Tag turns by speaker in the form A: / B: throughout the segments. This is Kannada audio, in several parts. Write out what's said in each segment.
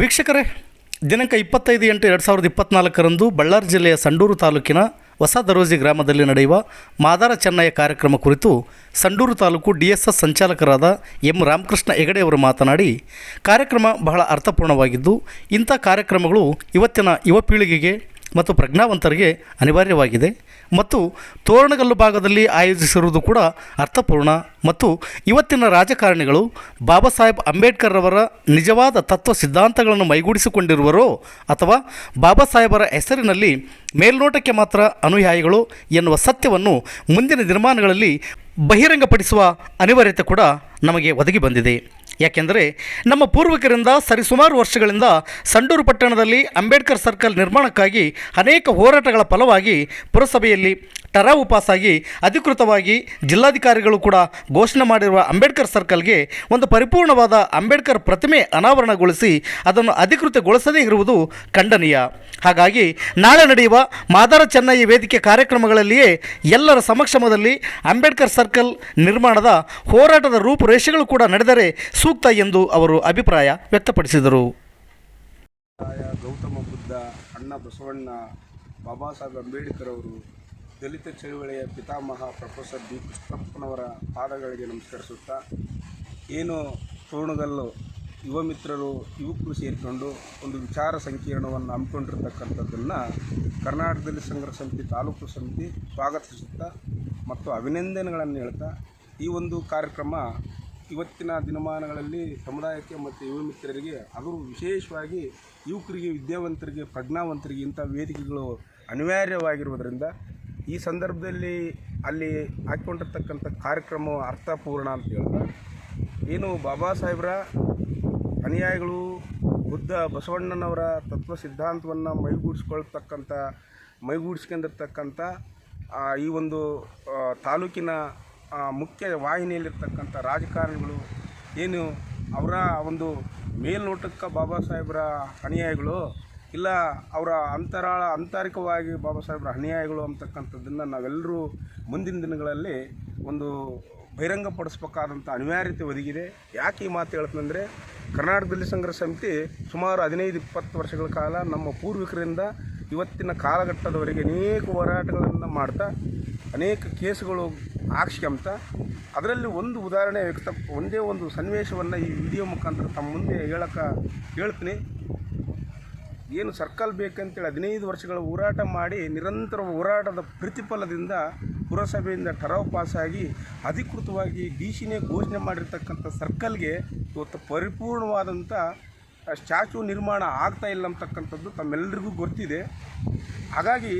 A: ವೀಕ್ಷಕರೇ, ದಿನಾಂಕ ಇಪ್ಪತ್ತೈದು ಎಂಟು ಎರಡು ಸಾವಿರದ ಇಪ್ಪತ್ನಾಲ್ಕರಂದು ಬಳ್ಳಾರಿ ಜಿಲ್ಲೆಯ ಸಂಡೂರು ತಾಲೂಕಿನ ಹೊಸ ದರೋಜಿ ಗ್ರಾಮದಲ್ಲಿ ನಡೆಯುವ ಮಾದಾರ ಚೆನ್ನಯ್ಯ ಕಾರ್ಯಕ್ರಮ ಕುರಿತು Sandur taluk D S S ಸಂಚಾಲಕರಾದ M Ramakrishna Hegde ಅವರು ಮಾತನಾಡಿ, ಕಾರ್ಯಕ್ರಮ ಬಹಳ ಅರ್ಥಪೂರ್ಣವಾಗಿದ್ದು, ಇಂಥ ಕಾರ್ಯಕ್ರಮಗಳು ಇವತ್ತಿನ ಯುವ ಪೀಳಿಗೆಗೆ ಮತ್ತು ಪ್ರಜ್ಞಾವಂತರಿಗೆ ಅನಿವಾರ್ಯವಾಗಿದೆ. ಮತ್ತು ತೋರಣಗಲ್ಲು ಭಾಗದಲ್ಲಿ ಆಯೋಜಿಸಿರುವುದು ಕೂಡ ಅರ್ಥಪೂರ್ಣ. ಮತ್ತು ಇವತ್ತಿನ ರಾಜಕಾರಣಿಗಳು ಬಾಬಾ ಸಾಹೇಬ್ ಅಂಬೇಡ್ಕರ್ ಅವರ ನಿಜವಾದ ತತ್ವ ಸಿದ್ಧಾಂತಗಳನ್ನು ಮೈಗೂಡಿಸಿಕೊಂಡಿರುವರೋ ಅಥವಾ ಬಾಬಾ ಸಾಹೇಬರ ಹೆಸರಿನಲ್ಲಿ ಮೇಲ್ನೋಟಕ್ಕೆ ಮಾತ್ರ ಅನುಯಾಯಿಗಳು ಎನ್ನುವ ಸತ್ಯವನ್ನು ಮುಂದಿನ ದಿನಮಾನಗಳಲ್ಲಿ ಬಹಿರಂಗಪಡಿಸುವ ಅನಿವಾರ್ಯತೆ ಕೂಡ ನಮಗೆ ಒದಗಿ ಬಂದಿದೆ. ಯಾಕೆಂದರೆ ನಮ್ಮ ಪೂರ್ವಿಕರಿಂದ ಸರಿಸುಮಾರು ವರ್ಷಗಳಿಂದ ಸಂಡೂರು ಪಟ್ಟಣದಲ್ಲಿ ಅಂಬೇಡ್ಕರ್ ಸರ್ಕಲ್ ನಿರ್ಮಾಣಕ್ಕಾಗಿ ಅನೇಕ ಹೋರಾಟಗಳ ಫಲವಾಗಿ ಪುರಸಭೆಯಲ್ಲಿ ಟರಾವು ಉಪಾಸಾಗಿ ಅಧಿಕೃತವಾಗಿ ಜಿಲ್ಲಾಧಿಕಾರಿಗಳು ಕೂಡ ಘೋಷಣೆ ಮಾಡಿರುವ ಅಂಬೇಡ್ಕರ್ ಸರ್ಕಲ್ಗೆ ಒಂದು ಪರಿಪೂರ್ಣವಾದ ಅಂಬೇಡ್ಕರ್ ಪ್ರತಿಮೆ ಅನಾವರಣಗೊಳಿಸಿ ಅದನ್ನು ಅಧಿಕೃತಗೊಳಿಸದೇ ಇರುವುದು ಖಂಡನೀಯ. ಹಾಗಾಗಿ ನಾಳೆ ನಡೆಯುವ ಮಾದಾರ ಚೆನ್ನೈ ವೇದಿಕೆ ಕಾರ್ಯಕ್ರಮಗಳಲ್ಲಿಯೇ ಎಲ್ಲರ ಸಮಕ್ಷಮದಲ್ಲಿ ಅಂಬೇಡ್ಕರ್ ಸರ್ಕಲ್ ನಿರ್ಮಾಣದ ಹೋರಾಟದ ರೂಪುರೇಷೆಗಳು ಕೂಡ ನಡೆದರೆ ಸೂಕ್ತ ಎಂದು ಅವರು ಅಭಿಪ್ರಾಯ ವ್ಯಕ್ತಪಡಿಸಿದರು.
B: ಗೌತಮ ಬುದ್ಧ ಅಣ್ಣ ಬಸವಣ್ಣ ಬಾಬಾ ಸಾಹೇಬ್ ಅಂಬೇಡ್ಕರ್ ಅವರು ದಲಿತ ಚಳುವಳಿಯ ಪಿತಾಮಹ ಪ್ರೊಫೆಸರ್ ಬಿ ಕೃಷ್ಣಪ್ಪನವರ ಪಾದಗಳಿಗೆ ನಮಸ್ಕರಿಸುತ್ತಾ, ಏನು ತೋರಣಗಲ್ಲು ಯುವ ಮಿತ್ರರು ಯುವಕರು ಸೇರಿಕೊಂಡು ಒಂದು ವಿಚಾರ ಸಂಕಿರಣವನ್ನು ಹಮ್ಮಿಕೊಂಡಿರ್ತಕ್ಕಂಥದ್ದನ್ನು ಕರ್ನಾಟಕದಲ್ಲಿ ಸಂಘರ್ಷ ಸಮಿತಿ, ತಾಲೂಕು ಸಮಿತಿ ಸ್ವಾಗತಿಸುತ್ತಾ ಮತ್ತು ಅಭಿನಂದನೆಗಳನ್ನು ಹೇಳ್ತಾ, ಈ ಒಂದು ಕಾರ್ಯಕ್ರಮ ಇವತ್ತಿನ ದಿನಮಾನಗಳಲ್ಲಿ ಸಮುದಾಯಕ್ಕೆ ಮತ್ತು ಯುವ ಮಿತ್ರರಿಗೆ ಅದು ವಿಶೇಷವಾಗಿ ಯುವಕರಿಗೆ, ವಿದ್ಯಾವಂತರಿಗೆ, ಪ್ರಜ್ಞಾವಂತರಿಗೆ ಇಂಥ ವೇದಿಕೆಗಳು ಅನಿವಾರ್ಯವಾಗಿರುವುದರಿಂದ ಈ ಸಂದರ್ಭದಲ್ಲಿ ಅಲ್ಲಿ ಹಾಕ್ಕೊಂಡಿರ್ತಕ್ಕಂಥ ಕಾರ್ಯಕ್ರಮ ಅರ್ಥಪೂರ್ಣ ಅಂತ ಹೇಳ್ತಾ ಏನು ಬಾಬಾ ಸಾಹೇಬ್ರ ಅನುಯಾಯಿಗಳು ಬುದ್ಧ ಬಸವಣ್ಣನವರ ತತ್ವ ಸಿದ್ಧಾಂತವನ್ನು ಮೈಗೂಡಿಸ್ಕೊಳ್ತಕ್ಕಂಥ, ಮೈಗೂಡಿಸ್ಕೊಂಡಿರ್ತಕ್ಕಂಥ ಈ ಒಂದು ತಾಲೂಕಿನ ಮುಖ್ಯ ವಾಹಿನಿಯಲ್ಲಿರ್ತಕ್ಕಂಥ ರಾಜಕಾರಣಿಗಳು, ಏನು ಅವರ ಒಂದು ಮೇಲ್ನೋಟಕ್ಕೆ ಬಾಬಾ ಸಾಹೇಬ್ರ ಅನುಯಾಯಿಗಳು ಇಲ್ಲ, ಅವರ ಅಂತರಾಳ, ಆಂತರಿಕವಾಗಿ ಬಾಬಾ ಸಾಹೇಬ್ರ ಅನುಯಾಯಿಗಳು ಅಂತಕ್ಕಂಥದ್ದನ್ನು ನಾವೆಲ್ಲರೂ ಮುಂದಿನ ದಿನಗಳಲ್ಲಿ ಒಂದು ಬಹಿರಂಗಪಡಿಸ್ಬೇಕಾದಂಥ ಅನಿವಾರ್ಯತೆ ಒದಗಿದೆ. ಯಾಕೆ ಈ ಮಾತು ಹೇಳ್ತಂದರೆ ಕರ್ನಾಟಕದಲ್ಲಿ ಸಂಘರ್ಷ ಸಮಿತಿ ಸುಮಾರು ಹದಿನೈದು, ಇಪ್ಪತ್ತು ವರ್ಷಗಳ ಕಾಲ ನಮ್ಮ ಪೂರ್ವಿಕರಿಂದ ಇವತ್ತಿನ ಕಾಲಘಟ್ಟದವರೆಗೆ ಅನೇಕ ಹೋರಾಟಗಳನ್ನು ಮಾಡ್ತಾ, ಅನೇಕ ಕೇಸುಗಳು ಹಾಕ್ಸ್ಕೊಂತ ಅದರಲ್ಲಿ ಒಂದು ಉದಾಹರಣೆ ವ್ಯಕ್ತ, ಒಂದೇ ಒಂದು ಸನ್ನಿವೇಶವನ್ನು ಈ ವಿಡಿಯೋ ಮುಖಾಂತರ ತಮ್ಮ ಮುಂದೆ ಹೇಳಕ್ಕೆ ಹೇಳ್ತೀನಿ. ಏನು ಸರ್ಕಲ್ ಬೇಕಂತೇಳಿ ಹದಿನೈದು ವರ್ಷಗಳ ಹೋರಾಟ ಮಾಡಿ ನಿರಂತರ ಹೋರಾಟದ ಪ್ರತಿಫಲದಿಂದ ಪುರಸಭೆಯಿಂದ ಠರಾವ್ ಪಾಸಾಗಿ ಅಧಿಕೃತವಾಗಿ ಡಿ ಸಿನೇ ಘೋಷಣೆ ಮಾಡಿರ್ತಕ್ಕಂಥ ಸರ್ಕಲ್ಗೆ ಇವತ್ತು ಪರಿಪೂರ್ಣವಾದಂಥ ಸ್ಟ್ಯಾಚು ನಿರ್ಮಾಣ ಆಗ್ತಾ ಇಲ್ಲ ಅಂತಕ್ಕಂಥದ್ದು ತಮ್ಮೆಲ್ಲರಿಗೂ ಗೊತ್ತಿದೆ. ಹಾಗಾಗಿ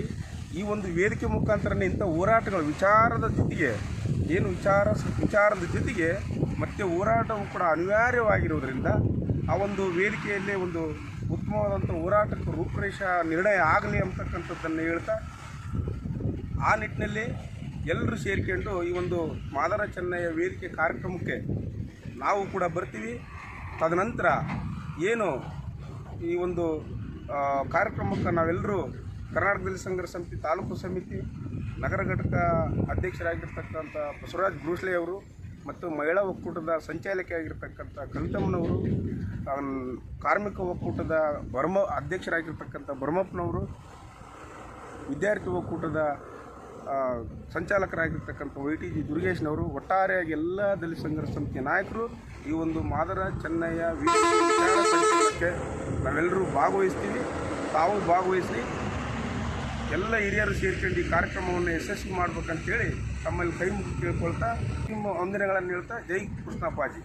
B: ಈ ಒಂದು ವೇದಿಕೆ ಮುಖಾಂತರನೇ ಇಂಥ ಹೋರಾಟಗಳು ವಿಚಾರದ ಜೊತೆಗೆ ಏನು ವಿಚಾರ ವಿಚಾರದ ಜೊತೆಗೆ ಮತ್ತೆ ಹೋರಾಟವು ಕೂಡ ಅನಿವಾರ್ಯವಾಗಿರುವುದರಿಂದ ಆ ಒಂದು ವೇದಿಕೆಯಲ್ಲಿ ಒಂದು ಉತ್ತಮವಾದಂಥ ಹೋರಾಟಕ್ಕೆ ರೂಪುರೇಷ ನಿರ್ಣಯ ಆಗಲಿ ಅಂತಕ್ಕಂಥದ್ದನ್ನು ಹೇಳ್ತಾ, ಆ ನಿಟ್ಟಿನಲ್ಲಿ ಎಲ್ಲರೂ ಸೇರಿಕೊಂಡು ಈ ಒಂದು ಮಾದರ ಚೆನ್ನಯ್ಯ ವೇದಿಕೆ ಕಾರ್ಯಕ್ರಮಕ್ಕೆ ನಾವು ಕೂಡ ಬರ್ತೀವಿ. ತದನಂತರ ಏನು ಈ ಒಂದು ಕಾರ್ಯಕ್ರಮಕ್ಕೆ ನಾವೆಲ್ಲರೂ ಕರ್ನಾಟಕದಲ್ಲಿ ಸಂಘರ್ಷ ಸಮಿತಿ, ತಾಲೂಕು ಸಮಿತಿ, ನಗರ ಘಟಕ ಅಧ್ಯಕ್ಷರಾಗಿರ್ತಕ್ಕಂಥ ಬಸವರಾಜ್ ಅವರು ಮತ್ತು ಮಹಿಳಾ ಒಕ್ಕೂಟದ ಸಂಚಾಲಕಿ ಆಗಿರ್ತಕ್ಕಂಥ ಕವಿತಮ್ಮನವರು ಕಾರ್ಮಿಕ ಒಕ್ಕೂಟದ ಬರ್ಮ ಅಧ್ಯಕ್ಷರಾಗಿರ್ತಕ್ಕಂಥ ಬರ್ಮಪ್ಪನವರು ವಿದ್ಯಾರ್ಥಿ ಒಕ್ಕೂಟದ ಸಂಚಾಲಕರಾಗಿರ್ತಕ್ಕಂಥ ವೈ ಟಿ ಜಿ ದುರ್ಗೇಶ್ನವರು, ಒಟ್ಟಾರೆಯಾಗಿ ಎಲ್ಲ ದಲಿತ ಸಂಘರ್ಷ ಸಮಿತಿಯ ನಾಯಕರು, ಈ ಒಂದು ಮಾದರ ಚೆನ್ನಯ್ಯ ವಿಚಾರ ನಾವೆಲ್ಲರೂ ಭಾಗವಹಿಸ್ತೀವಿ. ತಾವು ಭಾಗವಹಿಸಿ ಎಲ್ಲ ಹಿರಿಯರು ಸೇರ್ಕೊಂಡು ಈ ಕಾರ್ಯಕ್ರಮವನ್ನು ಯಶಸ್ವಿ ಮಾಡ್ಬೇಕಂತೇಳಿ ತಮ್ಮಲ್ಲಿ ಕೈ ಮುಗಿದು ಕೇಳ್ಕೊಳ್ತಾ ನಿಮ್ಮ ವಂದನೆಗಳನ್ನು ಹೇಳ್ತಾ ಜೈ ಕೃಷ್ಣಪ್ಪಾಜಿ